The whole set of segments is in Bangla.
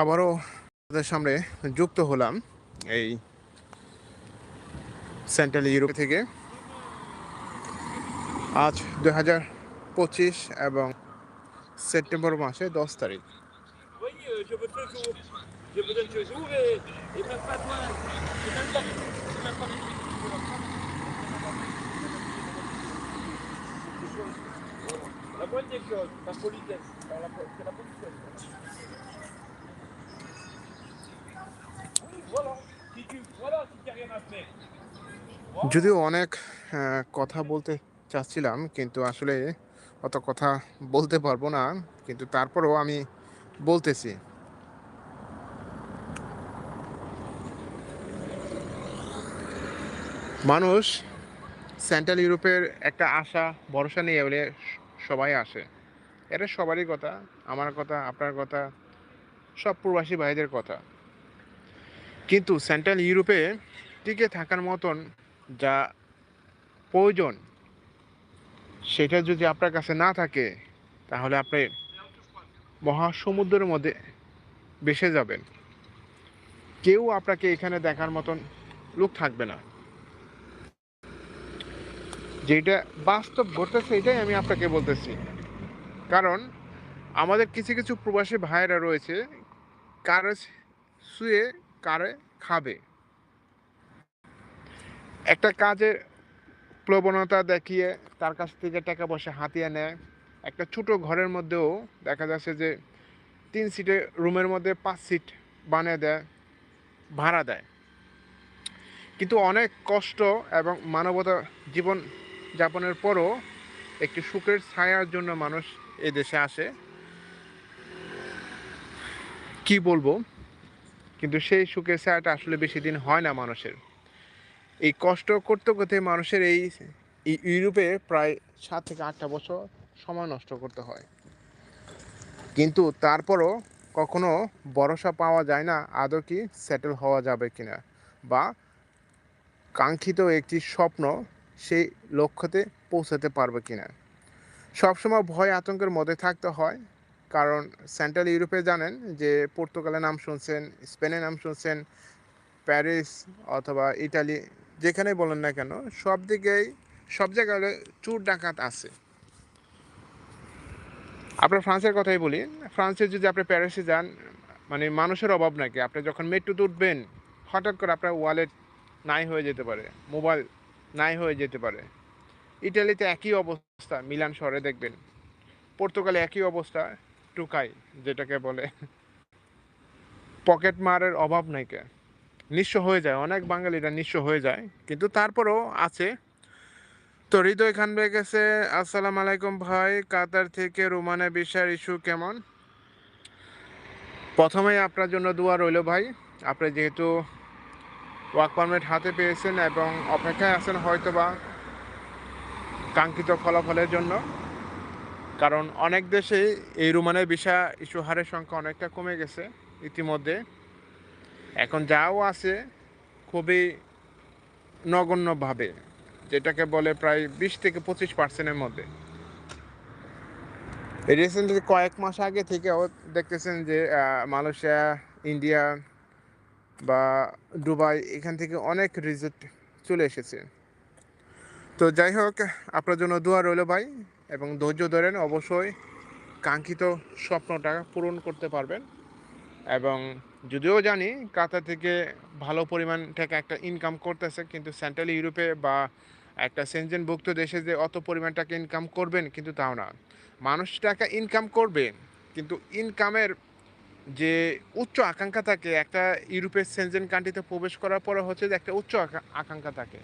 আবারও তাদের সামনে যুক্ত হলাম এই সেন্ট্রাল ইউরোপ থেকে। আজ দুই হাজার পঁচিশ এবং সেপ্টেম্বর মাসে দশ তারিখ। যদিও অনেক কথা বলতে চাচ্ছিলাম, কিন্তু আসলে অত কথা বলতে পারব না, কিন্তু তারপরেও আমি বলতেছি। মানুষ সেন্ট্রাল ইউরোপের একটা আশা, ভরসা নিয়ে বলে সবাই আসে। এটা সবারই কথা, আমার কথা, আপনার কথা, সব প্রবাসী ভাইদের কথা। কিন্তু সেন্ট্রাল ইউরোপে টিকে থাকার মতন যা প্রয়োজন, সেটা যদি আপনার কাছে না থাকে, তাহলে আপনি মহাসমুদ্রের মধ্যে ভেসে যাবেন। কেউ আপনাকে এখানে দেখার মতন লোক থাকবে না। যেটা বাস্তব ঘটতেছে, এটাই আমি আপনাকে বলতেছি। কারণ আমাদের কিছু কিছু প্রবাসী ভাইয়েরা রয়েছে কারে শুয়ে কারে খাবে। একটা কাজের প্রবণতা দেখিয়ে তার কাছ থেকে টাকা পয়সা হাতিয়ে নেয়। একটা ছোট ঘরের মধ্যেও দেখা যাচ্ছে যে তিন সিটের রুমের মধ্যে পাঁচ সিট বানিয়ে দেয়, ভাড়া দেয়। কিন্তু অনেক কষ্ট এবং মানবতা জীবন যাপনের পরও একটি সুখের ছায়ার জন্য মানুষ এই দেশে আসে। কি বলব? কিন্তু সেই সুখের ছায়াটা আসলে বেশি দিন হয় না মানুষের। এই কষ্ট করতে করতে মানুষের এই ইউরোপে প্রায় সাত থেকে আটটা বছর সময় নষ্ট করতে হয়। কিন্তু তারপরও কখনো ভরসা পাওয়া যায় না আদৌ কি সেটেল হওয়া যাবে কিনা বা কাঙ্ক্ষিত একটি স্বপ্ন সেই লক্ষ্যতে পৌঁছাতে পারবে কিনা। সবসময় ভয় আতঙ্কের মধ্যে থাকতে হয়। কারণ সেন্ট্রাল ইউরোপে জানেন যে পর্তুগালের নাম শুনছেন, স্পেনের নাম শুনছেন, প্যারিস অথবা ইটালি, যেখানে বলেন না কেন, সব দিকেই, সব জায়গায় চুর ডাকাত আছে। আপনার ফ্রান্সের কথাই বলি, ফ্রান্সে যদি আপনি প্যারিসে যান মানে মানুষের অভাব নাকি আপনি যখন মেট্রোতে উঠবেন, হঠাৎ করে আপনার ওয়ালেট নাই হয়ে যেতে পারে মোবাইল নাই হয়ে যেতে পারে। ইটালিতে একই অবস্থা, মিলান শহরে দেখবেন। পর্তুগালে একই অবস্থা টুকাই, যেটাকে বলে। পকেট মারের অভাব নাই কে? নিঃস্ব হয়ে যায়, অনেক বাঙালিরা নিঃস্ব হয়ে যায়। কিন্তু তারপরেও আছে। তো হৃদয় খান ভাই গেছে, আসসালাম আলাইকুম ভাই, কাতার থেকে রোমানা বিশার ইস্যু কেমন? প্রথমে আপনার জন্য দোয়া রইল ভাই। আপনি যেহেতু ওয়ার্ক পারমিট হাতে পেয়েছেন এবং অপেক্ষায় আছেন হয়তোবা কাঙ্ক্ষিত ফলাফলের জন্য। কারণ অনেক দেশেই এই রোমানের ভিসা ইস্যু হারের সংখ্যা অনেকটা কমে গেছে ইতিমধ্যে। এখন যাও আছে খুবই নগণ্যভাবে, যেটাকে বলে প্রায় বিশ থেকে পঁচিশ পার্সেন্টের মধ্যে। রিসেন্টলি কয়েক মাস আগে থেকেও দেখতেছেন যে মালয়েশিয়া, ইন্ডিয়া বা দুবাই এখান থেকে অনেক রিজেক্ট চলে এসেছে। তো যাই হোক, আপনার জন্য দোয়া রইল ভাই। এবং ধৈর্য ধরেন অবশ্যই কাঙ্ক্ষিত স্বপ্নটা পূরণ করতে পারবেন। এবং যদিও জানি কাতার থেকে ভালো পরিমাণ টাকা একটা ইনকাম করতেছে, কিন্তু সেন্ট্রাল ইউরোপে বা একটা সেনজেনভুক্ত দেশে যে অত পরিমাণ টাকা ইনকাম করবেন কিন্তু তাও না। মানুষ টাকা ইনকাম করবে, কিন্তু ইনকামের যে উচ্চ আকাঙ্ক্ষা থাকে, একটা ইউরোপের সেনজেন কান্ট্রিতে প্রবেশ করার পরে হচ্ছে যে একটা উচ্চ আকা- আকাঙ্ক্ষা থাকে।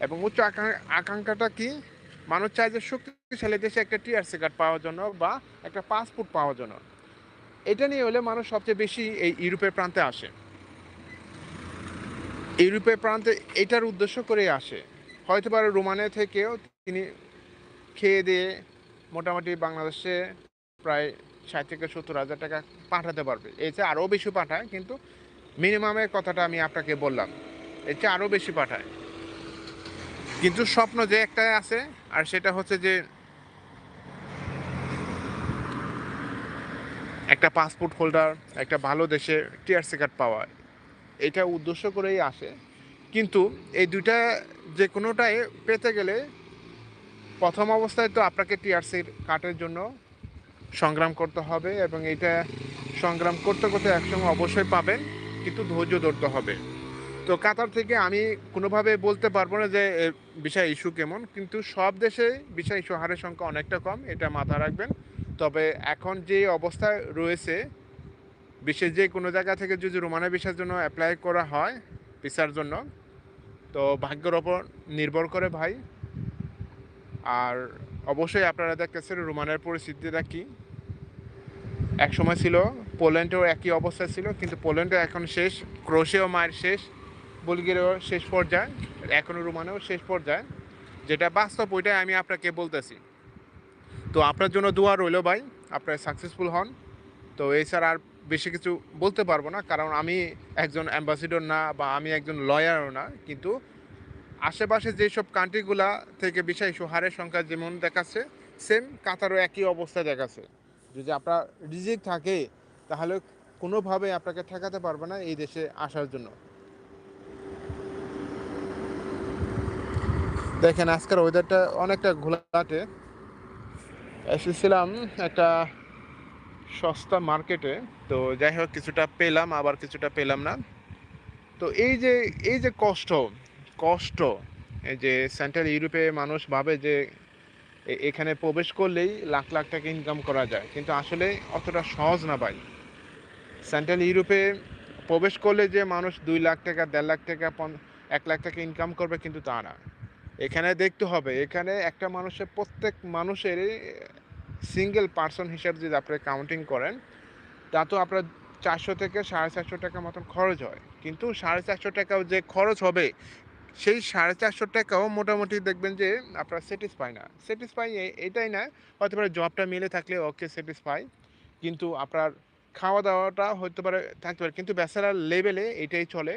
এবং উচ্চ আকাঙ্ক্ষা আকাঙ্ক্ষাটা কি? মানুষ চায় যে শক্তিশালী দেশে একটা টিআরসি কার্ড পাওয়ার জন্য বা একটা পাসপোর্ট পাওয়ার জন্য। এটা নিয়ে হলে মানুষ সবচেয়ে বেশি এই ইউরোপের প্রান্তে আসে। ইউরোপের প্রান্তে এটার উদ্দেশ্য করেই আসে। হয়তো বা রোমানে থেকেও তিনি খেয়ে দিয়ে মোটামুটি বাংলাদেশে প্রায় ষাট থেকে সত্তর হাজার টাকা পাঠাতে পারবে। এর চেয়ে আরও বেশি পাঠায়, কিন্তু মিনিমামের কথাটা আমি আপনাকে বললাম। এর চেয়ে আরও বেশি পাঠায়। কিন্তু স্বপ্ন যে একটাই আছে, আর সেটা হচ্ছে যে একটা পাসপোর্ট হোল্ডার একটা ভালো দেশে টিআরসি কার্ড পাওয়া, এটা উদ্দেশ্য করেই আসে। কিন্তু এই দুইটা যে কোনোটাই পেতে গেলে প্রথম অবস্থায় তো আপনাকে টিআরসির কার্ডের জন্য সংগ্রাম করতে হবে এবং এটা সংগ্রাম করতে করতে একসঙ্গে অবশ্যই পাবেন, কিন্তু ধৈর্য ধরতে হবে। তো কাতার থেকে আমি কোনোভাবে বলতে পারব না যে বিষয় ইস্যু কেমন, কিন্তু সব দেশে বিষয় ইস্যু হারের সংখ্যা অনেকটা কম, এটা মাথায় রাখবেন। তবে এখন যে অবস্থায় রয়েছে বিশেষ যে কোনো জায়গা থেকে যদি রোমানা ভিসার জন্য অ্যাপ্লাই করা হয়, ভিসার জন্য, তো ভাগ্যের ওপর নির্ভর করে ভাই। আর অবশ্যই আপনারা দেখতেছেন রোমানের পরিস্থিতিটা কি। এক সময় ছিল, পোল্যান্ডেও একই অবস্থা ছিল, কিন্তু পোল্যান্ডও এখন শেষ ক্রোশিয়াও মায়ের শেষ। বুলগেরিয়াও শেষ পর্যায়ে এখনও রোমানেও শেষ পর্যায়ে, যেটা বাস্তব ওইটাই আমি আপনাকে বলতেছি। তো আপনার জন্য দোয়া রইল ভাই, আপনারা সাকসেসফুল হন। তো এছাড়া আর বেশি কিছু বলতে পারব না, কারণ আমি একজন অ্যাম্বাসিডর না বা আমি একজন লয়ারও না, কিন্তু আশেপাশে যেসব কান্ট্রিগুলা থেকে বিষয় হারের সংখ্যা যেমন দেখাচ্ছে সেম কাতারও একই অবস্থা দেখাচ্ছে। যদি আপনার রিজিক থাকে, তাহলে কোনোভাবে আপনাকে ঠেকাতে পারবে না এই দেশে আসার জন্য। দেখেন আজকের ওয়েদারটা অনেকটা ঘোলাটে। এসেছিলাম একটা সস্তা মার্কেটে তো যাই হোক, কিছুটা পেলাম, আবার কিছুটা পেলাম না। তো এই যে এই যে কষ্ট কষ্ট, এই যে সেন্ট্রাল ইউরোপে মানুষ ভাবে যে এখানে প্রবেশ করলেই লাখ লাখ টাকা ইনকাম করা যায়। কিন্তু আসলে অতটা সহজ না ভাই। সেন্ট্রাল ইউরোপে প্রবেশ করলে যে মানুষ দুই লাখ টাকা, দেড় লাখ টাকা এক লাখ টাকা ইনকাম করবে কিন্তু তা না। এখানে দেখতে হবে, এখানে একটা মানুষের, প্রত্যেক মানুষের সিঙ্গেল পার্সন হিসাবে যদি আপনি কাউন্টিং করেন, তা তো আপনার চারশো থেকে সাড়ে চারশো টাকা মতন খরচ হয়। কিন্তু সাড়ে চারশো টাকাও যে খরচ হবে, সেই সাড়ে চারশো টাকাও মোটামুটি দেখবেন যে আপনার স্যাটিসফাই না। স্যাটিসফাই এটাই না হতে পারে জবটা মিলে থাকলে ওকে স্যাটিসফাই কিন্তু আপনার খাওয়া দাওয়াটা হতে পারে থাকতে পারে, কিন্তু ব্যাচেলার লেভেলে এটাই চলে।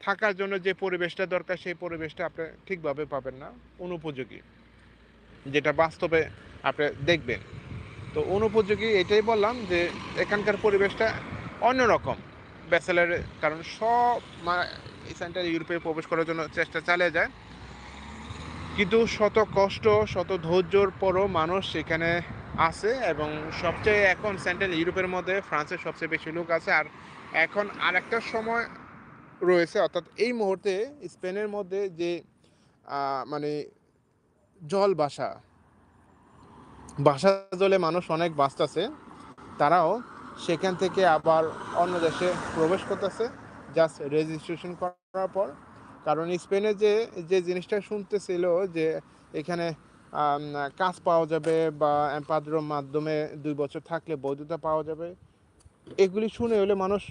থাকার জন্য যে পরিবেশটা দরকার, সেই পরিবেশটা আপনি ঠিকভাবে পাবেন না। অনুপযোগী। যেটা বাস্তবে আপনি দেখবেন। তো অনুপযোগী এটাই বললাম যে, এখানকার পরিবেশটা অন্যরকম। ব্যাচেলার কারণ সব সেন্ট্রাল ইউরোপে প্রবেশ করার জন্য চেষ্টা চালিয়ে যায়। কিন্তু শত কষ্ট, শত ধৈর্যর পরও মানুষ সেখানে আছে এবং সবচেয়ে এখন সেন্ট্রাল ইউরোপের মধ্যে, ফ্রান্সের সবচেয়ে বেশি লোক আছে। আর এখন আরেকটা সময় রয়েছে, অর্থাৎ এই মুহূর্তে স্পেনের মধ্যে যে মানে জল বাসা বাসা জলে মানুষ অনেক বাঁচতেছে, তারাও সেখান থেকে আবার অন্য দেশে প্রবেশ করতেছে জাস্ট রেজিস্ট্রেশন করার পর। কারণ স্পেনে যে যে জিনিসটা শুনতেছিল যে, এখানে কাজ পাওয়া যাবে বা এম্পাদ্রোর মাধ্যমে দুই বছর থাকলে বৈধতা পাওয়া যাবে, এগুলি শুনে হলে মানুষ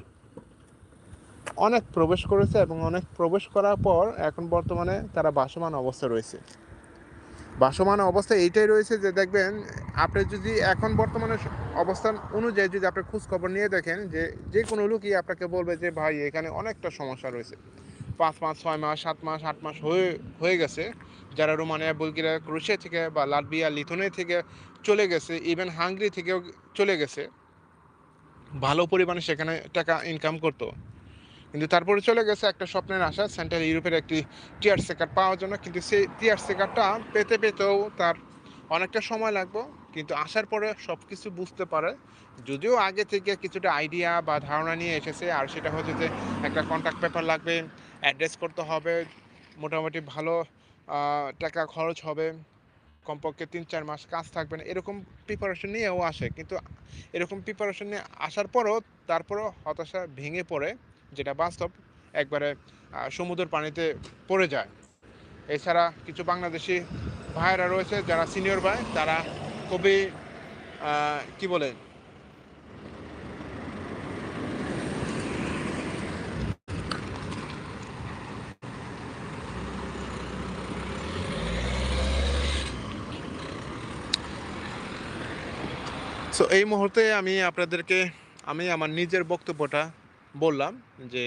অনেক প্রবেশ করেছে এবং অনেক প্রবেশ করার পর এখন বর্তমানে তারা বাসমান অবস্থা রয়েছে। বাসমান অবস্থা এইটাই রয়েছে যে দেখবেন, আপনি যদি এখন বর্তমানে অবস্থান অনুযায়ী যদি আপনি খোঁজ খবর নিয়ে দেখেন যে যে কোনো লোকই আপনাকে বলবে যে, ভাই, এখানে অনেকটা সমস্যা রয়েছে। পাঁচ মাস, ছয় মাস, সাত মাস, আট মাস হয়ে হয়ে গেছে। যারা রোমানিয়া, বুলগেরিয়া ক্রোশিয়া থেকে বা লাটভিয়া, লিথুনিয়া থেকে চলে গেছে ইভেন হাঙ্গরি থেকেও চলে গেছে। ভালো পরিমাণে সেখানে টাকা ইনকাম করতো। কিন্তু তারপরে চলে গেছে একটা স্বপ্নের আশা সেন্ট্রাল ইউরোপের একটি টিয়ার কার্ড পাওয়ার জন্য। কিন্তু সেই টিয়ার কার্ডটা পেতে পেতেও তার অনেকটা সময় লাগবে। কিন্তু আসার পরে সব কিছু বুঝতে পারে। যদিও আগে থেকে কিছুটা আইডিয়া বা ধারণা নিয়ে এসেছে। আর সেটা হচ্ছে যে একটা কন্ট্যাক্ট পেপার লাগবে অ্যাড্রেস করতে হবে, মোটামুটি ভালো টাকা খরচ হবে, কমপক্ষে তিন চার মাস কাজ থাকবে না, এরকম প্রিপারেশন নিয়েও আসে। কিন্তু এরকম প্রিপারেশন নিয়ে আসার পরও তারপরও হতাশা ভেঙে পড়ে। যেটা বাস্তব, একবারে সমুদ্র পানিতে পড়ে যায়। এছাড়া কিছু বাংলাদেশি ভাইয়েরা রয়েছে যারা সিনিয়র ভাই, তারা খুবই কি বলে? সো এই মুহূর্তে আমি আপনাদেরকে, আমি আমার নিজের বক্তব্যটা বললাম যে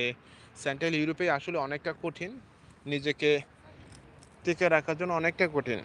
সেন্ট্রাল ইউরোপে আসলে অনেকটা কঠিন নিজেকে টিকে রাখার জন্য অনেকটা কঠিন।